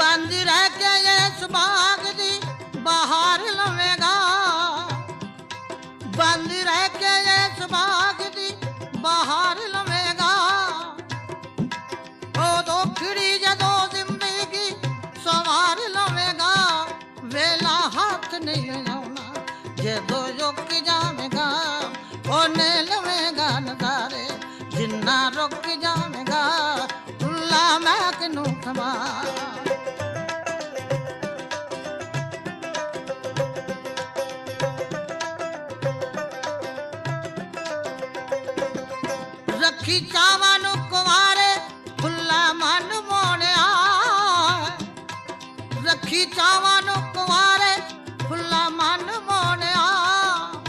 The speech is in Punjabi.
ਬੰਦ ਰਹਿ ਕੇ ਇਸ ਬਾਗ ਦੀ ਬਾਹਰ ਲਵੇਗਾ। ਬੰਦ ਰਹਿ ਕੇ ਇਸ ਬਾਗ ਦੀ ਬਾਹਰ ਲਵੇਗਾ। ਉਹ ਦੋਖੜੀ ਜਦੋਂ ਜ਼ਿੰਦਗੀ ਸਵਾਰ ਲਵੇਗਾ, ਵੇਲਾ ਹੱਥ ਨਹੀਂ ਲਾਉਣਾ, ਜਦੋਂ ਰੁਕ ਜਾਵੇਗਾ, ਉਹਨੇ ਲਵੇਗਾ ਨਜ਼ਾਰੇ, ਜਿੰਨਾ ਰੁਕ ਜਾਵੇਗਾ ਉੱਲਾ ਮੈਂ ਕਿਨੂੰ ਖਵਾ ਖਿਚਾਵਾਂ ਨੂੰ ਕੁਵਾਰੇ ਖੁੱਲਾ ਮਨ ਮੋੜਿਆ। ਰੱਖੀ ਚਾਵਾਂ